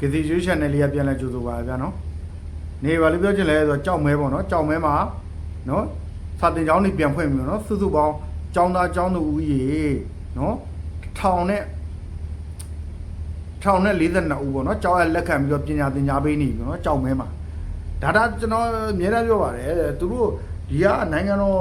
ကစီယူ channel လေးကပြန်လဲကြိုဆိုပါဗျာနော်နေပါလို့ပြောချင်လဲဆိုတော့ကြောက်မဲပေါ့နော်ကြောက်မဲမှာနော်စာတင်ကျောင်းလေးပြန်ဖွင့်ပြီနော်စုစုပေါင်းကျောင်းသားကျောင်းသူဦးရေနော်ထောင်နဲ့ထောင်နဲ့42ဦးပေါ့နော်ကျောင်းရလက်ခံပြီးတော့ပညာသင်ကြားပေးနေပြီနော်ကြောက်မဲမှာဒါဒါကျွန်တော်အများအားပြောပါတယ်တဲ့သူတို့ဒီကနိုင်ငံတော်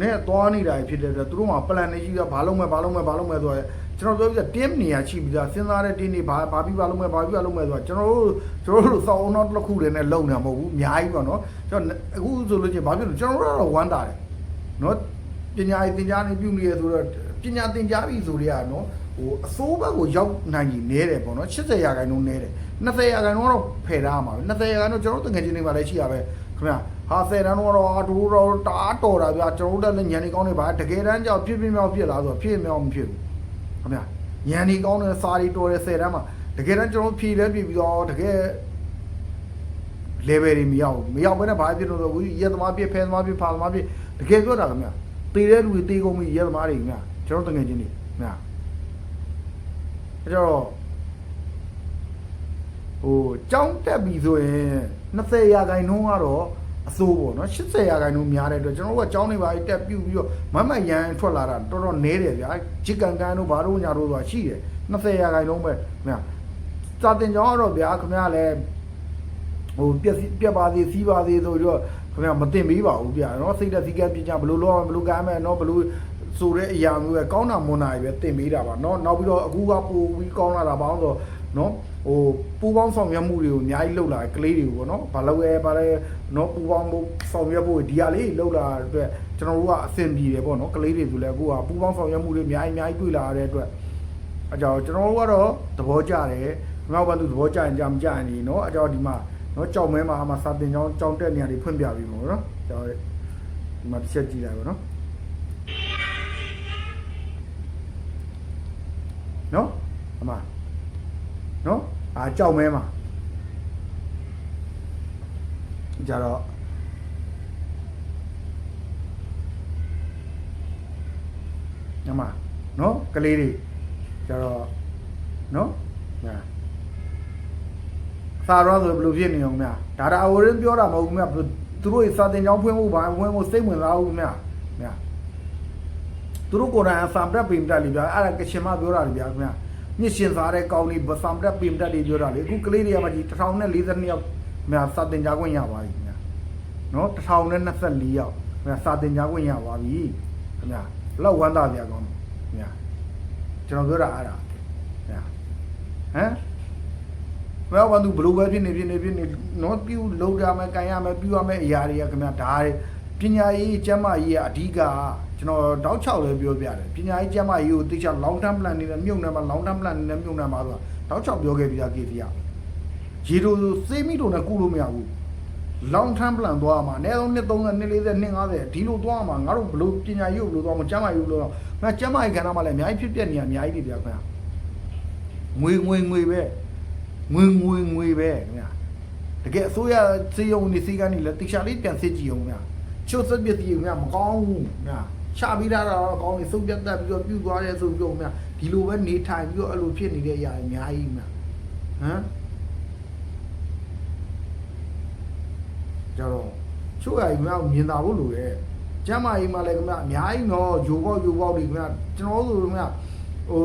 နဲ့သွားနေတာဖြစ်တဲ့အတွက်သူတို့မှာ plan နေရှိတာဘာလုပ်မယ်ဘာလုပ်မယ်ဘာလုပ်မယ်ဆိုတော့ ကျွန်တော်ပြောပြတင်းနေရရှိပြီးသားစဉ်းစားတဲ့တင်းနေဘာဘာပြီးဘာလုပ်မယ်ဘာပြီးဘာလုပ်မယ်ဆိုတော့ကျွန်တော်တို့ကျွန်တော်တို့စောင်းအောင်တစ်ခုတည်းနဲ့လုံနေမှာမဟုတ်ဘူးအများကြီးပေါ့နော်ကျွန်တော်အခုဆိုလို့ချင်းဘာဖြစ်လို့ကျွန်တော်တို့ကတော့ဝမ်းတာတယ်နော်ပညာရေးသင်ကြားနေပြုနေရဆိုတော့ပညာသင်ကြားပြီဆိုတွေကနော်ဟိုအစိုးဘက်ကိုရောက်နိုင်ကြီးနဲတယ်ပေါ့နော်80ရာခိုင်နှုန်းနဲတယ်20ရာခိုင်နှုန်းတော့ဖယ်ထားမှာပဲ20ရာခိုင်နှုန်းကျွန်တော်တို့တကယ်ချင်းနေပါလဲရှိရပဲခင်ဗျာဟာဆယ်တန်းတော့အတူတော့တားတော်တာဗျာကျွန်တော်တို့လည်းညံနေကောင်းနေပါတကယ်တမ်းကြောက်ဖြစ်ဖြစ်မြောက်ဖြစ်လာဆိုတော့ဖြစ်မြောက်မဖြစ်ဘူး ခင်ဗျာညံနေကောင်းတဲ့စာရီတော်တဲ့ဆယ်တန်းမှာတကယ်တမ်းကျွန်တော်ဖြည်လဲပြည်ပြီးတော့တကယ် level တွေမရောက်ဘူးမရောက်ဘဲနဲ့ဘာဖြစ်လို့လဲဆိုတော့ရက်သမားပြဖဲသမားပြဖာသမားပြတကယ်ပြောတာခင်ဗျာတေတဲ့လူတွေတေကုန်ပြီရက်သမားတွေခင်ဗျာကျွန်တော်တကယ်ချင်းနေခင်ဗျာအဲကြတော့ဟိုကြောင်းတက်ပြီဆိုရင်20ရာခိုင်နှုန်းကတော့ အစိုးပေါ့နော်80ရာခိုင်နှုန်းများတဲ့အတွက်ကျွန်တော်တို့ကကြောင်းနေပါတက်ပြုတ်ပြီးတော့မမရန်ထွက်လာတာတော်တော်နဲတယ်ဗျာချစ်ကန်ကန်တို့ဘာတို့ညာတို့ဆိုတာရှိတယ်20ရာခိုင်နှုန်းပဲခင်ဗျာစာတင်ကြောင်းကတော့ဗျာခင်ဗျာလည်းဟိုပြက်စီးပြက်ပါသေးစီးပါသေးဆိုတော့ခင်ဗျာမတင်ပေးပါဘူးဗျာနော်စိတ်သက်စီကပ်ပြကြဘလို့လောဘလို့ကမ်းမယ်နော်ဘလို့ဆိုတဲ့အရာမျိုးပဲကောင်းတာမွန်တာပဲတင်ပေးတာပါနော်နောက်ပြီးတော့အခုကပိုပြီးကောင်းလာတာပါအောင်ဆိုနော် ဟိုပူပေါင်းဆောင်ရွက်မှုတွေကိုအများကြီးလုပ်လာကလေးတွေကိုပေါ့နော်ဘာလို့လဲဘာလဲနော်ပူပေါင်းမှုဆောင်ရွက်ဖို့ဒီဟာလေးလုပ်လာတဲ့အတွက်ကျွန်တော်တို့ကအဆင်ပြေတယ်ပေါ့နော်ကလေးတွေဆိုလည်းအခုကပူပေါင်းဆောင်ရွက်မှုတွေအများကြီးအများကြီးတွေ့လာရတဲ့အတွက်အကြောင်းကျွန်တော်တို့ကတော့သဘောကျတယ်မြောက်ဘက်သူသဘောကျရင်ကြာမကျရင်ဒီနော်အကြောင်းဒီမှာနော်ကြောက်မဲမှာအမှစာတင်ကြောင်းကြောင်းတက်နေရတွေဖွင့်ပြပြီးပေါ့နော်ကျွန်တော်ဒီမှာတစ်ချက်ကြည့်လိုက်ပါနော်နော်အမနော် အာကြောက်မဲမှာကြတော့အမနော်ကလေးတွေကြတော့နော်ညာစာရောဆိုဘယ်လိုဖြစ်နေအောင်မြဒါတာအဝရင်းပြောတာမဟုတ်ဘူးမြသူတို့စာတင်ကြောင်းဖွင့်ဖို့ဘာဖွင့်ဖို့စိတ်ဝင်စားဘူးမြမြသူတို့ကိုယ်တိုင်ဆမ်တက်ပင်တက်လေးဗျာအဲ့ဒါကချင်မပြောတာလေဗျာမြ မြင့်ရှင်စားတဲ့ကောင်းလေးဆမ်တက်ပင်တက်လေးပြောတာလေအခုကလေးတွေကမှကြီး1042ယောက်မြစာတင်ကြခွင့်ရပါပြီမြနော်1024ယောက်မြစာတင်ကြခွင့်ရပါပြီမြလောက်ဝမ်းသာဗျာကောင်းမြကျွန်တော်ပြောတာအဲ့ဒါမြဟမ်ဘယ်တော့မှသူဘလို့ပဲဖြစ်နေဖြစ်နေဖြစ်နေနော်ပြုလုံးရမယ်ကန်ရမယ်ပြုရမယ်အရာတွေကခင်ဗျာဒါတွေပညာရေးကျမ်းမာရေးကအဓိက ကျွန်တော်တောက်ချောက်လည်းပြောပြတယ်ပညာရေးကျမ်းမာရေးကိုသိချ long term plan နေနဲ့မြုပ်နေမှာ long term plan နေနဲ့မြုပ်နေမှာဆိုတာတောက်ချောက်ပြောခဲ့ပြီးသားကေစီရရေတို့စေးမိတို့နဲ့ကုလို့မရဘူး long term plan သွားမှာအနည်းဆုံးနှစ်30နှစ်40နှစ်50ဒီလိုသွားမှာငါတို့ဘလို့ပညာရေးကိုဘလို့သွားမှာကျမ်းမာရေးကိုဘလို့သွားမှာကျမ်းမာရေးခန္ဓာမှာလည်းအများကြီးဖြစ်ပြနေရအများကြီးတွေပြခင်ဗျာငွေငွေငွေပဲငွေငွေငွေပဲခင်ဗျာတကယ်အစိုးရစေယုံနေစီကနေလဲတိချာလေးပြန်စစ်ကြည့်အောင်ခင်ဗျာချို့စက်ပြစ်တီခင်ဗျာမကောင်းဘူးခင်ဗျာ ချပြီးတာတော့ကောင်းနေစုပ်ပြတ်တက်ပြီးတော့ပြုတ်သွားတယ်ဆိုပြီးတော့ခင်ဗျာဒီလိုပဲနေထိုင်ပြီးတော့အဲ့လိုဖြစ်နေတဲ့အရာအများကြီးခင်ဗျာဟမ်ကြတော့ချို့အရာကြီးများမြင်တာဖို့လိုတယ်ကျမ်းမာရေးမှာလည်းခင်ဗျာအများကြီးတော့ဂျိုပေါက်ဂျိုပေါက်တွေခင်ဗျာကျွန်တော်တို့ခင်ဗျာဟို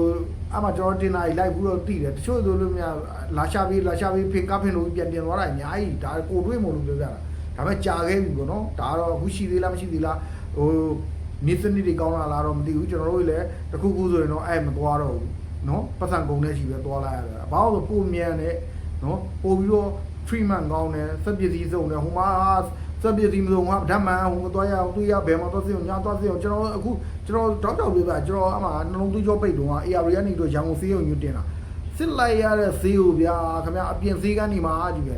အမှကျွန်တော်တင်လာလိုက်ပြီးတော့တည်တယ်တချို့ဆိုလို့များလာရှာပြီးလာရှာပြီးဖင်ကဖင်လို့ပြန်တင်သွားတာအများကြီးဒါကိုတွေးမလို့ပြောပြတာဒါပေမဲ့ကြာခဲ့ပြီပေါ့နော်ဒါကတော့အခုရှိသေးလားမရှိသေးလားဟို နေစနစ်တွေကောင်းလာလားတော့မသိဘူးကျွန်တော်တို့လည်းတခုခုဆိုရင်တော့အဲ့မသွားတော့ဘူးနော်ပတ်စံကုန်တဲ့ရှိပဲသွားလိုက်ရတယ်အဘောင်းဆိုပုံမြန်တယ်နော်ပို့ပြီးတော့ free man ကောင်းတယ်စက်ပစ္စည်းစုံတယ်ဟိုမှာစက်ပစ္စည်းမစုံကဓာတ်မှန်ဟိုသွားရအောင်တွေ့ရဘယ်မှာသွားစီအောင်ညာသွားစီအောင်ကျွန်တော်အခုကျွန်တော်တောက်တောက်ပြပြကျွန်တော်အမှနှလုံးသွေးကြောပိတ်တော့ AR ကနေတော့ရန်ကုန်စီးရုံညွတင်တာစစ်လိုက်ရတဲ့ဈေးကိုဗျာခင်ဗျာအပြင်ဈေးကန်းဒီမှာကြီးပဲ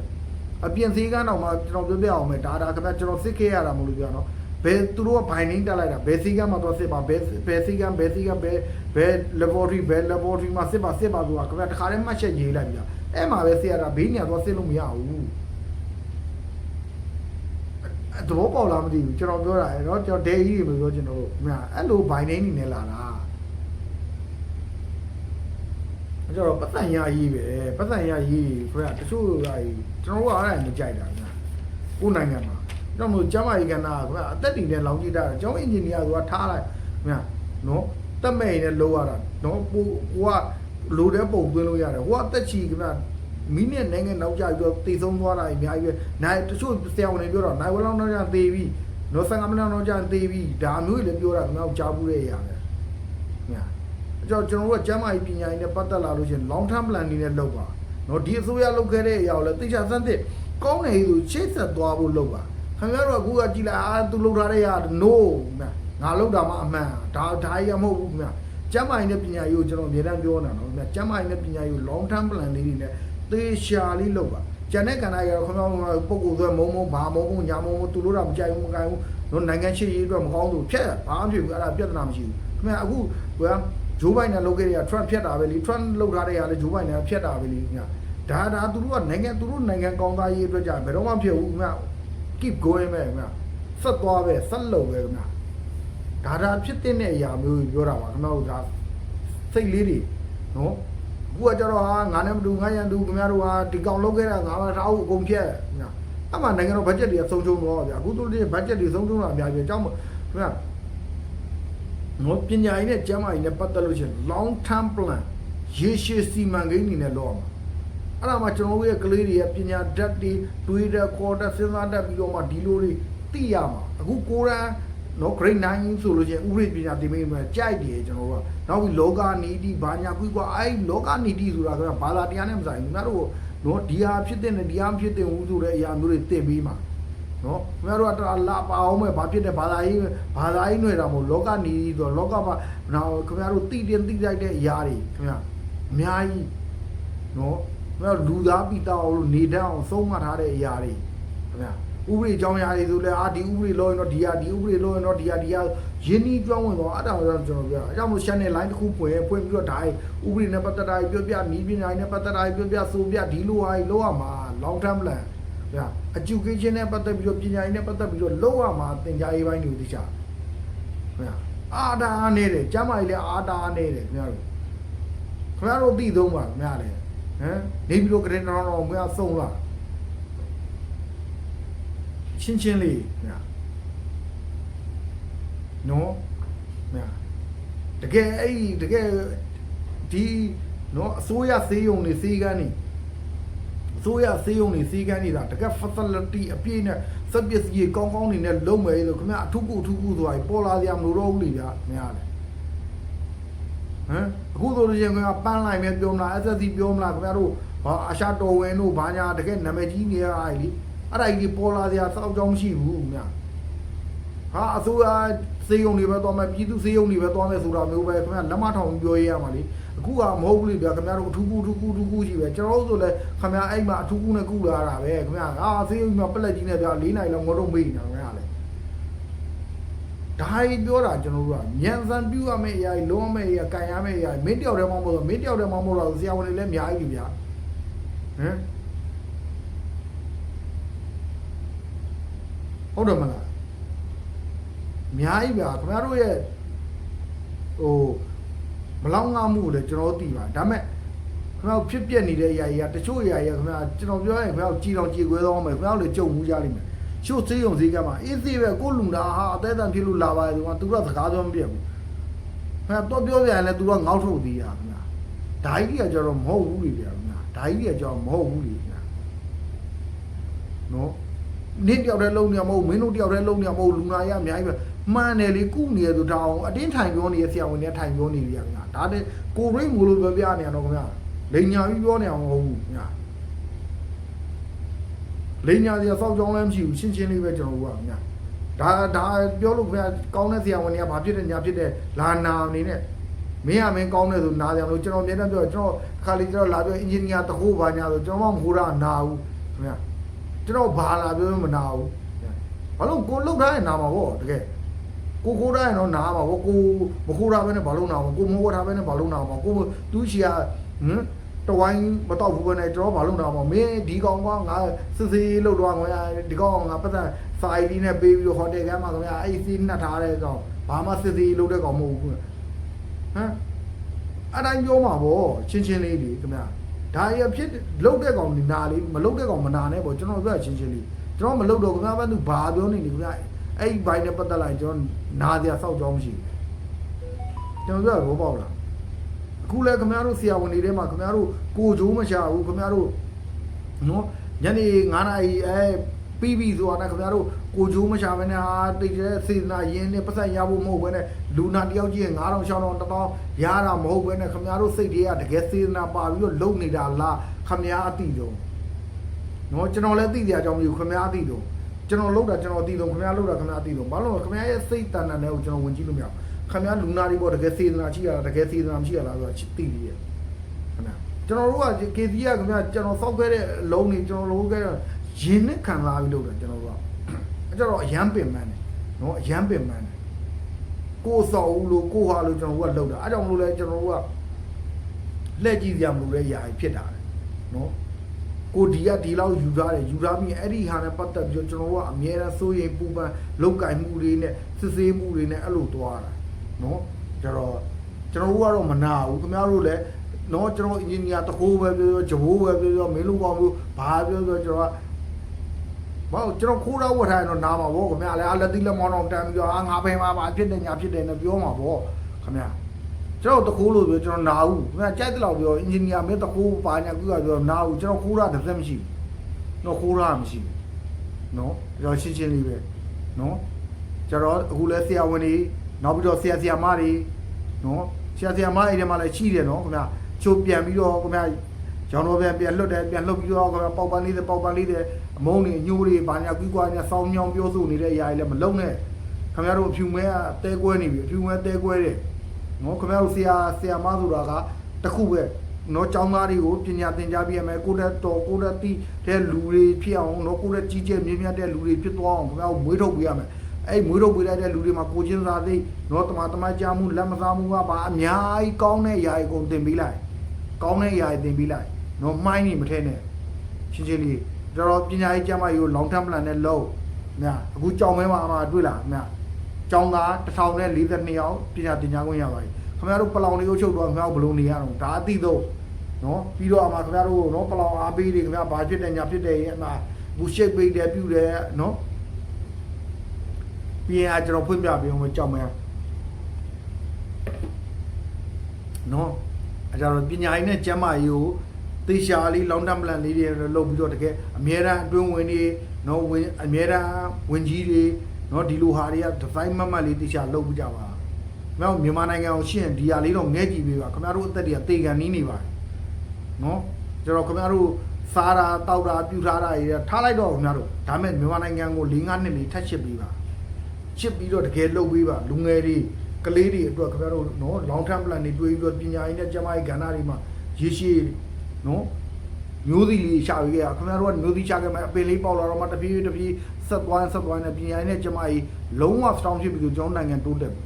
အပြင်ဈေးကန်းတော့မှကျွန်တော်ပြောပြအောင်မယ်ဒါဒါခင်ဗျာကျွန်တော်စစ်ခဲ့ရတာမလို့ပြောနော် ဘယ်သူတို့ကဘိုင်နင်းတက်လိုက်တာဘယ်စီကမ်းမှာသွားစစ်ပါဘယ်ဘယ်စီကမ်းဘယ်စီကမ်းဘယ်ဘယ် laboratory ဘယ် laboratory မှာစစ်ပါစစ်ပါဆိုတာခင်ဗျာတခါတည်းမှတ်ချက်ရေးလိုက်ပြီအဲ့မှာပဲစစ်ရတာဘေးညာသွားစစ်လို့မရဘူးသဘောပေါက်လားမသိဘူးကျွန်တော်ပြောတာရယ်နော်ကျွန်တော်ဒဲကြီးတွေမပြောကျွန်တော်တို့မြအဲ့လိုဘိုင်နင်းနေနဲ့လာတာအဲ့ကျတော့ပတ်စံရရေးပဲပတ်စံရရေးဆိုရတချို့ကကျွန်တော်တို့ကအဲ့ဒါမကြိုက်တာခင်ဗျာကိုယ်နိုင်ငံမှာ တော့မို့ကျမကြီးကနာကဗျာအသက်တည်နဲ့လောင်ကြည့်တာကျောင်းအင်ဂျင်နီယာဆိုတာထားလိုက်ဗျာနော်တက်မဲ့ရင်လည်းလောရတာနော်ပိုဟိုကလိုတဲ့ပုံသွင်းလို့ရတယ်ဟိုကအသက်ချီကဗျာမိနစ်နိုင်ငံနောက်ကျပြီးတော့တေဆုံးသွားတာအများကြီးပဲနိုင်တချို့ဆရာဝန်တွေပြောတော့နိုင်ဝလောင်းနောက်ကျသေပြီနော်ဆန်ကမနောက်နောက်ကျသေပြီဒါမျိုးတွေလည်းပြောတာကျွန်တော်ကြားဘူးတဲ့ရာပဲညာအကြောကျွန်တော်တို့ကကျမ်းမာရေးပညာရေးနဲ့ပတ်သက်လာလို့ရှိရင် long term plan တွေနဲ့လုပ်ပါနော်ဒီအစိုးရလုပ်ခဲ့တဲ့အရာကိုလည်းသိချစမ်းသစ်ကောင်းတယ်ဆိုချိတ်ဆက်သွားဖို့လုပ်ပါ ခင်ဗျားတို့ကအခုကကြည်လိုက်အာသူလုပ်ထားတဲ့အရာ no ငါလုပ်တာမှအမှန်ဒါဒါကြီးမဟုတ်ဘူးခင်ဗျာကျမ်းမာရေးနဲ့ပညာရေးကိုကျွန်တော်အများတန်းပြောနေတာနော်ခင်ဗျာကျမ်းမာရေးနဲ့ပညာရေးကို long term plan လေးတွေနဲ့သေချာလေးလုပ်ပါကျန်တဲ့ကဏ္ဍတွေကတော့ခင်ဗျားတို့ပုံကိုယ်သွဲမုံမုံဘာမုံမုံညာမုံမုံသူတို့တာမကြိုက်ဘူးမကိုင်ဘူးနော်နိုင်ငံရှိရေးအတွက်မကောင်းဘူးဖြတ်ဘာမှမဖြစ်ဘူးအဲ့ဒါပြဿနာမရှိဘူးခင်ဗျာအခုကဂျိုးဘိုင်နဲ့လုပ်ခဲ့တဲ့က Trump ဖြတ်တာပဲလी Trump လုပ်ထားတဲ့ဟာလည်းဂျိုးဘိုင်နဲ့ဖြတ်တာပဲလीခင်ဗျာဒါဒါသူတို့ကနိုင်ငံသူတို့နိုင်ငံကောင်းသားရေးအတွက်ကြာဘယ်တော့မှဖြစ်ဘူးခင်ဗျာ keep going ပဲခင်ဗျာဆက်သွားပဲဆက်လုပ်ပဲခင်ဗျာဒါဒါဖြစ်တဲ့အရာမျိုးပြောတာပါခင်ဗျာတို့ဒါစိတ်လေးတွေနော်အခုကကျတော့ဟာငါနဲ့မတူငါရန်တူခင်ဗျားတို့ဟာဒီကောင်လုပ်ခဲ့တာငါမှထားအောင်အကုန်ဖြတ်ခင်ဗျာအမှနိုင်ငံတော်ဘတ်ဂျက်တွေကဆုံးရှုံးတော့ဗျာအခုတို့တွေဘတ်ဂျက်တွေဆုံးရှုံးတာအများကြီးအကြောင်းခင်ဗျာနော်ပညာရေးနဲ့ကျန်းမာရေးနဲ့ပတ်သက်လို့ရှိရင် long term plan ရေရှည်စီမံကိန်းအနေနဲ့လုပ်အောင် အဲ့ဒါမှကျွန်တော်တို့ရဲ့ကလေးတွေရဲ့ပညာဓာတ်တွေတွေးတဲ့ခေါ်တဲ့စဉ်းစားတတ်ပြီးတော့မှဒီလိုတွေသိရမှာအခုကိုရန်နော် grade 9ဆိုလို့ရှိရင်ဥပဒေပညာဒီမိမှာကြိုက်တယ်ကျွန်တော်တို့ကနောက်ပြီးလောကနီတိဘာညာကွီကွာအဲ့လောကနီတိဆိုတာကဘာသာတရားနဲ့မဆိုင်ဘူးငါတို့နော်ဒီဟာဖြစ်တဲ့နဲ့ဒီဟာမဖြစ်တဲ့ဘူးဆိုတဲ့အရာမျိုးတွေသိပြီးမှာနော်ခင်ဗျားတို့ကလာပါအောင်မဲ့ဘာဖြစ်တဲ့ဘာသာရေးဘာသာရေးຫນွေတာမဟုတ်လောကနေဆိုလောကမှာနော်ခင်ဗျားတို့တိတင်တိလိုက်တဲ့အရာတွေခင်ဗျာအများကြီးနော် ခင်ဗျားလူသားပိတောက်လို့နေတတ်အောင်သုံးမှတ်ထားတဲ့အရာတွေခင်ဗျာဥပဒေကြောင်းရာတွေဆိုလဲအာဒီဥပဒေလို့ရင်တော့ဒီဟာဒီဥပဒေလို့ရင်တော့ဒီဟာဒီဟာယင်းဤကြောင်းဝင်တော့အဲ့ဒါကိုကျွန်တော်ပြောအကြောင်းမို့ channel line တစ်ခုဖွင့်ဖွင့်ပြီးတော့ဒါဥပဒေနဲ့ပတ်သက်တာပြောပြနီးပညာနဲ့ပတ်သက်တာပြောပြဆိုပြဒီလိုဟာလောက်ရမှာ long term plan ဗျာ education နဲ့ပတ်သက်ပြီးတော့ပညာရေးနဲ့ပတ်သက်ပြီးတော့လောက်ရမှာသင်ကြားရေးပိုင်းတွေကိုသိချဗျာအာတာအားနေတယ်ကျမ်းမာရေးလည်းအာတာအားနေတယ်ခင်ဗျားတို့ခင်ဗျားတို့သိသုံးပါခင်ဗျားလည်း ဟမ်နေပြီးတော့ကရင်တော်တော်ခင်ဗျားသုံးလာချင်းချင်းလေးခင်ဗျာနော်ဗျာတကယ်အဲ့ဒီတကယ်ဒီနော်အစိုးရသေးယုံနေသေးကန်းနေအစိုးရစေးုံနေစီကန်းနေတာတကယ် facility အပြည့်နဲ့စက်ပစ္စည်းကောင်းကောင်းနေနဲ့လုံးမယ်လို့ခင်ဗျအထုကုအထုကုဆိုတာပေါ်လာကြမလို့တော့ဘူးလေဗျာခင်ဗျာလေ ဟမ်အခုဆိုလို့ရှိရင်ခင်ဗျပန်းလိုက်မယ်ပြောမလား SSC ပြောမလားခင်ဗျာတို့ဟာအရှာတော်ဝင်တို့ဘာညာတကယ်နာမည်ကြီးနေရအဲ့လေအဲ့ဒါကြီးပေါ်လာကြစောက်ကြောင်းမရှိဘူးခင်ဗျာဟာအစိုးရစေယုံတွေပဲသွားမယ်ပြည်သူစေယုံတွေပဲသွားမယ်ဆိုတာမျိုးပဲခင်ဗျလက်မထောင်ပြောရရမှာလေအခုကမဟုတ်ဘူးလေဗျာခင်ဗျားတို့အထူးကူထူးကူထူးကူရှိပဲကျွန်တော်တို့ဆိုလဲခင်ဗျာအဲ့မှာအထူးကူနဲ့ကူလာတာပဲခင်ဗျာအာစေယုံမှာပလက်ကြီးနဲ့ဗျာ၄နိုင်လောက်ငေါတော့မေးနေတာခင်ဗျာလေ ဒါကြီးပြောတာကျွန်တော်တို့ကညံစံပြူရမယ့်အရာကြီးလုံးဝမယ့်အရာကန်ရမယ့်အရာမင်းတယောက်တည်းမှမဟုတ်ဘူးမင်းတယောက်တည်းမှမဟုတ်တော့ဆရာဝန်တွေလည်းအများကြီးဗျာဟမ်ဟုတ်တယ်မလားအများကြီးဗျာခင်ဗျားတို့ရဲ့ဟိုမလောင်းငါမှုကိုလည်းကျွန်တော်သိပါဒါပေမဲ့ခင်ဗျားတို့ဖြစ်ပြက်နေတဲ့အရာကြီးကတချို့အရာကြီးကခင်ဗျားကျွန်တော်ပြောရင်ခင်ဗျားတို့ကြည်တော်ကြည်ခွဲသွားမယ်ခင်ဗျားတို့လည်းကြုံမှုကြလိမ့်မယ် ချို့သေးုံသေးကမှာအေးသေးပဲကိုလူတာဟာအသေးအံဖြစ်လို့လာပါတယ်ဒီကသူကစကားပြောမပြတ်ဘူးခင်ဗျားတော့ပြောပြန်လဲသူကငေါက်ထုတ်သေးရခင်ဗျာဓာကြီးကကြတော့မဟုတ်ဘူးလေဗျာခင်ဗျာဓာကြီးကကြတော့မဟုတ်ဘူးလေခင်ဗျာနော်နင်းတယောက်တည်းလုံးနေမှာမဟုတ်မင်းတို့တယောက်တည်းလုံးနေမှာမဟုတ်လူနာရအများကြီးပဲမှန်တယ်လေကုနေရဆိုတောင်းအတင်းထိုင်ပြောနေတဲ့ဆရာဝန်တွေထိုင်ပြောနေပြီခင်ဗျာဒါတည်းကိုရိတ်မူလို့ပြောပြနေရတော့ခင်ဗျာလိန်ညာပြီးပြောနေအောင်မဟုတ်ဘူးခင်ဗျာ လိန်ညာစီစောက်ကြောင်းလည်းမရှိဘူးရှင်းရှင်းလေးပဲကျွန်တော်တို့ကခင်ဗျာဒါဒါပြောလို့ခင်ဗျာကောင်းတဲ့ဆရာဝန်တွေကဘာဖြစ်တယ်ညာဖြစ်တယ်လာနာအနေနဲ့မင်းကမင်းကောင်းတယ်ဆိုနာကြလို့ကျွန်တော်အများနဲ့ပြောကျွန်တော်ခါလီကျွန်တော်လာပြောအင်ဂျင်နီယာတခုဘာညာဆိုကျွန်တော်မှမဟုတ်တာနာဘူးခင်ဗျာကျွန်တော်ဘာလာပြောမနာဘူးဘာလို့ကိုလှုပ်ထားရင်နာမှာပေါ့တကယ်ကိုခိုးထားရင်တော့နာမှာပေါ့ကိုမခိုးထားဘဲနဲ့ဘာလို့နာမှာကိုမဟုတ်ထားဘဲနဲ့ဘာလို့နာမှာကိုသူချီကဟမ် တဝိုင်းမတော့ဘူးပဲနဲ့ကျွန်တော်ဘာလို့နာမှာမင်းဒီကောင်ကငါစစ်စစ်လှုပ်တော့ငါဒီကောင်ကငါပတ်သက်စာအီဒီနဲ့ပေးပြီးတော့ဟိုတယ်ကမ်းမှာခင်ဗျာအဲ့စီးနှက်ထားတဲ့ကောင်ဘာမှစစ်စစ်လှုပ်တဲ့ကောင်မဟုတ်ဘူးဟမ်အတိုင်းပြောမှာပေါ့ချင်းချင်းလေးလေခင်ဗျာဒါရဖြစ်လုတ်တဲ့ကောင်ဒီနာလေးမလုတ်တဲ့ကောင်မနာနဲ့ပေါ့ကျွန်တော်ပြောချင်းချင်းလေးကျွန်တော်မလုတ်တော့ခင်ဗျာဘာသူဘာပြောနေလဲခင်ဗျာအဲ့ဒီဘိုင်းနဲ့ပတ်သက်လိုက်ကျွန်တော်နာစရာစောက်ကြောင်းမရှိဘူးကျွန်တော်ပြောဘောပေါက်လားအ ခုလဲခင်ဗျားတို့ဆရာဝန်တွေထဲမှာခင်ဗျားတို့ကိုကြိုးမချဘူးခင်ဗျားတို့နော်ညနေ9နာရီအဲပြီးပြီဆိုတာနဲ့ခင်ဗျားတို့ကိုကြိုးမချဘဲနဲ့ဟာတိတ်တဲ့စေတနာရင်းနဲ့ပတ်သက်ရဖို့မဟုတ်ဘဲနဲ့လူနာတယောက်ကြီး9000 6000 1000ရတာမဟုတ်ဘဲနဲ့ခင်ဗျားတို့စိတ်တွေကတကယ်စေတနာပါပြီးတော့လုံနေတာလားခင်ဗျားအတိတော့နော်ကျွန်တော်လည်းသိကြအကြောင်းမျိုးခင်ဗျားအတိတော့ကျွန်တော်လုပ်တာကျွန်တော်အတိတော့ခင်ဗျားလုပ်တာခင်ဗျားအတိတော့ဘာလို့လဲခင်ဗျားရဲ့စိတ်တန်တန်တွေကိုကျွန်တော်ဝင်ကြည့်လို့မရဘူး ခင်ဗျားလူနာတွေပေါ့တကယ်စေတနာရှိရတာတကယ်စေတနာမရှိရလားဆိုတာသိပြီးရဲ့ခင်ဗျာကျွန်တော်တို့က KC ကခင်ဗျားကျွန်တော်စောက်ခဲ့တဲ့အလုံးတွေကျွန်တော်လုပ်ခဲ့တဲ့ရင်နဲ့ခံစားပြီးလုပ်တာကျွန်တော်တို့ကအဲကြတော့အရန်ပင်ပန်းတယ်နော်အရန်ပင်ပန်းတယ်ကိုယ်စောက်ဦးလို့ကိုယ်ဟာလို့ကျွန်တော်တို့ကလုပ်တာအဲကြောင့်မလို့လဲကျွန်တော်တို့ကလက်ကြည့်ကြမလို့လဲယာဖြစ်တာလေနော်ကိုဒီကဒီလောက်ယူထားတယ်ယူထားပြီးအဲ့ဒီဟာနဲ့ပတ်သက်ပြီးတော့ကျွန်တော်တို့ကအမြဲတမ်းစိုးရိမ်ပူပန်လောက်ကင်မှုတွေနဲ့စစ်ဆေးမှုတွေနဲ့အဲ့လိုသွားတာ နော်ကြတော့ကျွန်တော်တို့ကတော့မနာဘူးခင်ဗျားတို့လည်းနော်ကျွန်တော်အင်ဂျင်နီယာတခိုးပဲပြောပြောဂျဘိုးပဲပြောပြောမင်းတို့ကောင်မျိုးဘာပြောပြောကျွန်တော်ကဘာလို့ကျွန်တော်ခိုးတော့ဝတ်ထားရင်တော့နားမှာဗောခင်ဗျာလည်းအလက်တိလက်မောင်းတော့တန်းပြီးတော့အာငါပဲမှာပါဖြစ်တယ်ညာဖြစ်တယ်နဲ့ပြောမှာဗောခင်ဗျာကျွန်တော်တခိုးလို့ပြောကျွန်တော်နာဘူးခင်ဗျာကြိုက်တယ်လို့ပြောအင်ဂျင်နီယာမင်းတခိုးပါညာကူကပြောနာဘူးကျွန်တော်ခိုးတာတစ်သက်မရှိဘူးတော့ခိုးတာမရှိဘူးနော်ကျွန်တော်ရှင်းရှင်းလေးပဲနော်ကျွန်တော်အခုလဲဆရာဝန်တွေ နောက်ပြီးတော့ဆရာဆရာမတွေနော်ဆရာဆရာမတွေထဲမှာလည်းရှိတယ်နော်ခင်ဗျာချိုးပြန်ပြီးတော့ခင်ဗျာကျောင်းတော်ပြန်ပြန်လွတ်တယ်ပြန်လွတ်ပြီးတော့ခင်ဗျာပေါက်ပန်းလေးတွေပေါက်ပန်းလေးတွေအမုန်းတွေညိုးတွေဘာညာကွီးကွာညာစောင်းမြောင်းပြောဆိုနေတဲ့အရာတွေလည်းမလုံးနဲ့ခင်ဗျားတို့အဖြူမဲကတဲကွဲနေပြီအဖြူမဲတဲကွဲတယ်နော်ခင်ဗျားတို့ဆရာဆရာမဆိုတာကတခုပဲနော်ကျောင်းသားတွေကိုပညာသင်ကြားပေးရမယ်ကိုတက်တော်ကိုတက်တီးတဲ့လူတွေဖြစ်အောင်နော်ကိုတက်ကြီးကျယ်မြင့်မြတ်တဲ့လူတွေဖြစ်သွားအောင်ခင်ဗျားတို့မွေးထုတ်ပေးရမယ် အဲ့မွေးထုတ်ပေးလိုက်တဲ့လူတွေမှာကိုချင်းစာသိနော်တမတမကြမှုလက်မစားမှုကပါအများကြီးကောင်းတဲ့ຢာကြီးကုန်သင်ပေးလိုက်ကောင်းတဲ့ຢာကြီးသင်ပေးလိုက်နော်မှိုင်းနေမထဲနဲ့ရှင်းရှင်းလေးတော်တော်ပညာရေးကျမ်းမာရေးကို long term plan နဲ့လုပ်မြတ်အခုကြောင်မဲမှာအမှတွေ့လားမြတ်ကျောင်းသား1042ယောက်ပညာသင်ကြားခွင့်ရပါပြီခင်ဗျားတို့ပလောင်လေးကိုချုပ်တော့ခင်ဗျားတို့ဘယ်လိုနေရအောင်ဒါအသိဆုံးနော်ပြီးတော့အမှခင်ဗျားတို့နော်ပလောင်အားပေးတွေခင်ဗျားဘာဖြစ်တယ်ညာဖြစ်တယ်ရဲ့အမှဘူးရှိတ်ပေးတယ်ပြုတယ်နော် ပြီးရင်အကျွန်တော်ဖွင့်ပြပေးအောင်ကြောက်မယ်နော်အကြတော့ပညာရေးနဲ့ကျမ်းမာရေးကိုသေချာလေးလောင်တမ်ပလန်လေးတွေလုပ်ပြီးတော့တကယ်အမြဲတမ်းအတွင်းဝင်တွေနော်ဝင်အမြဲတမ်းဝင်ကြီးတွေနော်ဒီလိုဟာတွေကဒီဇိုင်းမတ်မတ်လေးသေချာလုပ်ပြီးကြပါ။မြောက်မြန်မာနိုင်ငံကိုရှင်းဒီဟာလေးတော့ငဲကြည့်ပေးပါခင်ဗျားတို့အသက်တွေကတေကန်နီးနေပါတယ်။နော်ကျွန်တော်ခင်ဗျားတို့စားတာတောက်တာပြူထားတာတွေထားလိုက်တော့ခင်ဗျားတို့ဒါမဲ့မြန်မာနိုင်ငံကို၄၅နှစ်လေးထပ်ချစ်ပေးပါ။ ချစ်ပြီးတော့တကယ်လုပ်ပေးပါလူငယ်တွေကလေးတွေအတွက်ခင်ဗျားတို့နော် long term plan တွေတွေးပြီးတော့ပညာရေးနဲ့ကျန်းမာရေးကဏ္ဍတွေမှာရည်ရှိနော်မျိုးသီးလေးရှာပြီးခဲ့ရခင်ဗျားတို့ကမျိုးသီးရှာခဲ့မယ်အပင်လေးပေါက်လာတော့မှတပြေးတပြေးဆက်သွားဆက်သွားနေပညာရေးနဲ့ကျန်းမာရေးလုံးဝ strong ဖြစ်ပြီးတော့ကျွန်တော်နိုင်ငံတိုးတက်ပြီ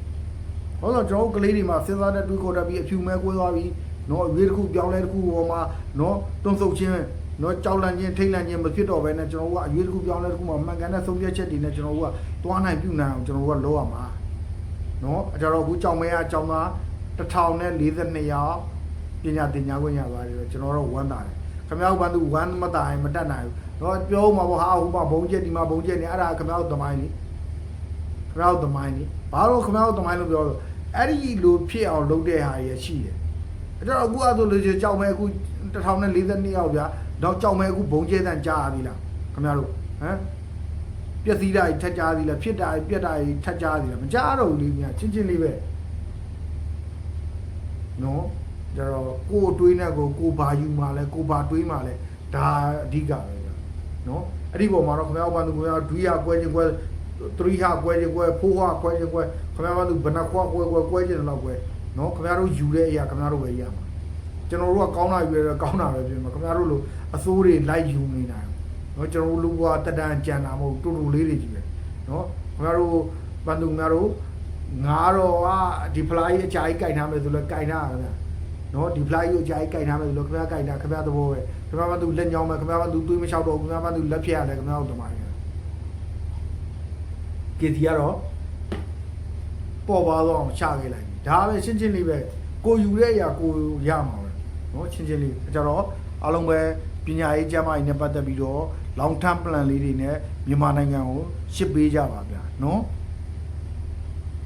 ဟောတော့ကျွန်တော်ကလေးတွေမှာစဉ်းစားတဲ့တွေးခေါ်တတ်ပြီးအဖြူမဲကွဲသွားပြီးနော်အရွေးတစ်ခုပြောင်းလဲတစ်ခုပေါ်မှာနော်တွန်းဆုပ်ခြင်း နော်ကြောက်လန့်ခြင်းထိတ်လန့်ခြင်းမဖြစ်တော့ဘဲနဲ့ကျွန်တော်တို့ကအရွေးတစ်ခုပြောင်းလဲတစ်ခုမှာမှန်ကန်တဲ့ဆုံးဖြတ်ချက်တွေနဲ့ကျွန်တော်တို့ကတွားနိုင်ပြုနိုင်အောင်ကျွန်တော်တို့ကလုပ်ရမှာနော်အကြတော့အခုကြောင်မဲကကြောင်သား1042ယောက်ပညာသင်ကြားခွင့်ရပါတယ်တော့ကျွန်တော်တို့ဝမ်းသာတယ်ခမောက်ဘာသူဝမ်းမတာရင်မတက်နိုင်ဘူးတော့ပြောမှာပေါ့ဟာဟိုမှာဘုံကျက်ဒီမှာဘုံကျက်နေအဲ့ဒါခမောက်သမိုင်းလေခမောက်သမိုင်းလေဘာလို့ခမောက်သမိုင်းလို့ပြောလို့အဲ့ဒီလိုဖြစ်အောင်လုပ်တဲ့ဟာရရှိတယ်အဲ့တော့အခုအဆိုလို့ကြောင်မဲအခု1042ယောက်ဗျာ တော့ကြောက်မဲအခုဘုံကျဲတန်ကြားရပြီလားခင်ဗျားတို့ဟမ်ပြက်သီးတာထက်ကြားသီးလားဖြစ်တာပြက်တာထက်ကြားသီးလားမကြားတော့ဘူးလေခင်ဗျာချင်းချင်းလေးပဲနော်ဒါတော့ကိုယ်တွေးနဲ့ကိုကိုဘာယူမှာလဲကိုဘာတွေးမှာလဲဒါအဓိကပဲနော်အဲ့ဒီပုံမှာတော့ခင်ဗျားဘာလို့ခင်ဗျားဒွိရကွဲခြင်းကွဲ3ဟာကွဲခြင်းကွဲ4ဟာကွဲခြင်းကွဲခင်ဗျားဘာလို့ဘဏ္ဍခွာကွဲကွဲကွဲခြင်းတော့ကွဲနော်ခင်ဗျားတို့ယူတဲ့အရာခင်ဗျားတို့ပဲရမှာ ကျွန်တော်တို့ကကောင်းတာယူရတော့ကောင်းတာပဲပြင်မှာခမရတို့လိုအစိုးတွေလိုက်ယူနေနိုင်နော်ကျွန်တော်တို့လူကတက်တန်ကြံတာမဟုတ်တူတူလေးတွေကြီးပဲနော်ခင်ဗျားတို့ဘန်သူခင်ဗျားတို့ငါတော့ကဒီဖလားကြီးအကြာကြီးကြိုက်ထားမယ်ဆိုလဲကြိုက်ထားရဗျာနော်ဒီဖလားကြီးကိုအကြာကြီးကြိုက်ထားမယ်ဆိုလို့ခင်ဗျားကြိုက်တာခင်ဗျားသဘောပဲခင်ဗျားဘန်သူလက်ညောင်းမယ်ခင်ဗျားဘန်သူသွေးမလျှောက်တော့ခင်ဗျားဘန်သူလက်ဖြတ်ရတယ်ခင်ဗျားတို့တမိုင်းကီတီကတော့ပေါ်ပါတော့ချခဲ့လိုက်ဒါပဲရှင်းချင်းလေးပဲကိုယူတဲ့အရာကိုရမှာ နော်ချင်းချင်းလေးကြတော့အားလုံးပဲပညာရေးကျမ်းမာရေးနဲ့ပတ်သက်ပြီးတော့ long term plan လေးတွေနဲ့မြန်မာနိုင်ငံကိုရှစ်ပေးကြပါဗျာနော်